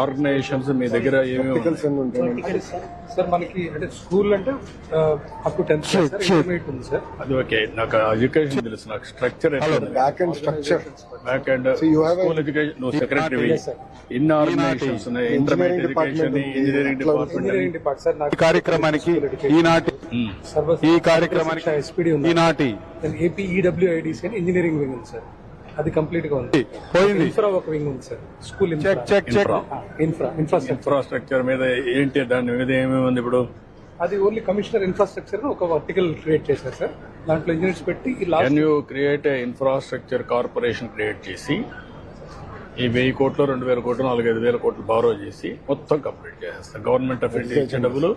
Organisations మీ దగ్గర sir మనకి అంటే స్కూల్ అంటే టెన్త్ సార్ ఇంటర్మీడియట్ ఉంది సార్ అది ఓకే. నాకు ఎడ్యుకేషన్ తెలుసు నాకు structure back and structure back and you have a- school education నువ్వు secretary in organisations intermediate education engineering department sir నాకు కార్యక్రమానికి ఈనాటి ఈ కార్యక్రమానికి ఎస్పీడీ ఉంది. ఈనాటి ఏపీ ఈడబ్ల్యూఐడిసి అని ఇంజనీరింగ్ వింగ్ ఉంది సార్ అది కంప్లీట్గా ఉంది. పోయింది. ఇన్ఫ్రా ఒక వింగ్ ఉంది sir school check check check infra infrastructure infrastructure మీద ఏంటి దాని మీద ఏమేమి ఉంది ఇప్పుడు? అది ఓన్లీ కమిషనర్ ఇన్ఫ్రాస్ట్రక్చర్ ఒక వర్టికల్ క్రియేట్ చేశారు సార్ దాంట్లో ఇంజనీర్స్ పెట్టి ఈ last can you create infrastructure corporation create చేసి ఈ వెయ్యి కోట్లు రెండు వేల కోట్లు నాలుగైదు వేల కోట్లు బారో చేసి మొత్తం కంప్లీట్ చేసేస్తాం. గవర్నమెంట్ ఆఫ్ ఇండియా ఇచ్చే డబ్బులు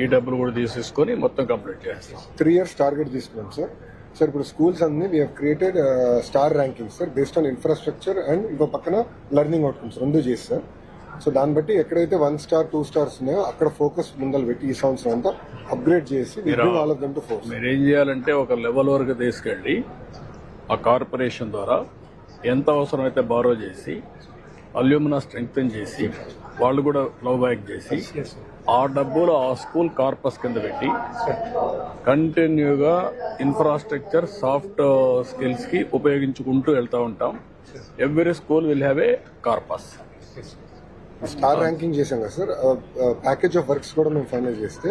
ఈ డబ్బులు కూడా తీసేసుకొని మొత్తం కంప్లీట్ చేస్తాం త్రీ ఇయర్స్ టార్గెట్ తీసుకున్నాం సార్ సార్ ఇప్పుడు స్కూల్స్ అన్ని we created star ranking sir based on infrastructure and ఇంకో పక్కన లెర్నింగ్ అవుట్కమ్స్ రెండు చేసి సార్ సో దాన్ని బట్టి ఎక్కడైతే వన్ స్టార్ టూ స్టార్స్ ఉన్నాయో అక్కడ ఫోకస్ ముందలు పెట్టి ఈ సంవత్సరం అంతా అప్గ్రేడ్ చేసి all of them to fours మీరు ఏం చేయాలంటే ఒక లెవెల్ వరకు తీసుకెళ్ళి ఆ కార్పొరేషన్ ద్వారా ఎంత అవసరమైతే బారో చేసి అల్యూమినా స్ట్రెంగ్తన్ చేసి వాళ్ళు కూడా ఫ్లో బ్యాక్ చేసి ఆ డబ్బులు ఆ స్కూల్ కార్పస్ కింద పెట్టి కంటిన్యూగా ఇన్ఫ్రాస్ట్రక్చర్ సాఫ్ట్ స్కిల్స్కి ఉపయోగించుకుంటూ వెళ్తా ఉంటాం. Every school will have a corpus. Star ranking చేసాం కదా సార్. ప్యాకేజ్ ఆఫ్ వర్క్స్ కూడా మేము ఫైనల్ చేస్తే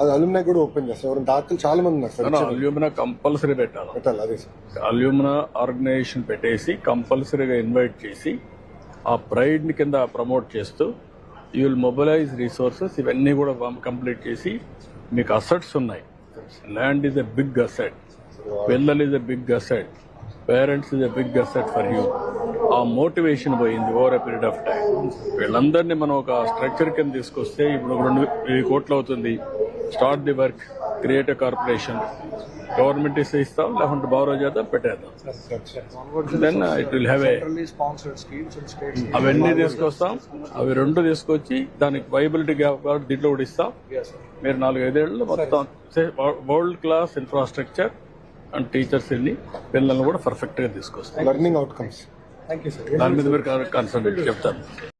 అది అలుమినా కూడా ఓపెన్ చేస్తాం. ఎవరైనా దాతలు చాలా మంది ఉన్నారు సార్. అల్యూమినా కంపల్సరీ పెట్టాలి. పెట్టాలి అదే సార్. అల్యూమినా ఆర్గనైజేషన్ పెట్టేసి కంపల్సరీగా ఇన్వైట్ చేసి ఆ ప్రైడ్ని కింద ప్రమోట్ చేస్తూ యూ విల్ మొబిలైజ్ రిసోర్సెస్ ఇవన్నీ కూడా కంప్లీట్ చేసి మీకు అసెట్స్ ఉన్నాయి. Land is a big asset పిల్లలు is a big asset parents is a big asset for you ఆ మోటివేషన్ పోయింది over a period of time వీళ్ళందరినీ మనం ఒక స్ట్రక్చర్ కింద తీసుకొస్తే ఇప్పుడు రెండు వెయ్యి కోట్లు అవుతుంది. Start the work create corporation government ఇస్తే ఇస్తాం లేకుంటే బారో చేద్దాం పెట్టేద్దాం. Then it will have a అవన్నీ తీసుకొస్తాం. అవి రెండు తీసుకొచ్చి దానికి వైబిలిటీ గ్యాప్ కాబట్టి దీంట్లో కూడా ఇస్తాం. మీరు నాలుగు ఐదేళ్ళు మొత్తం world class infrastructure and teachers వెళ్ళి పిల్లల్ని కూడా పర్ఫెక్ట్గా తీసుకొస్తాం. లెర్నింగ్ అవుట్కమ్స్ దాని మీద మీరు కాన్సన్ట్రేట్ చెప్తాను.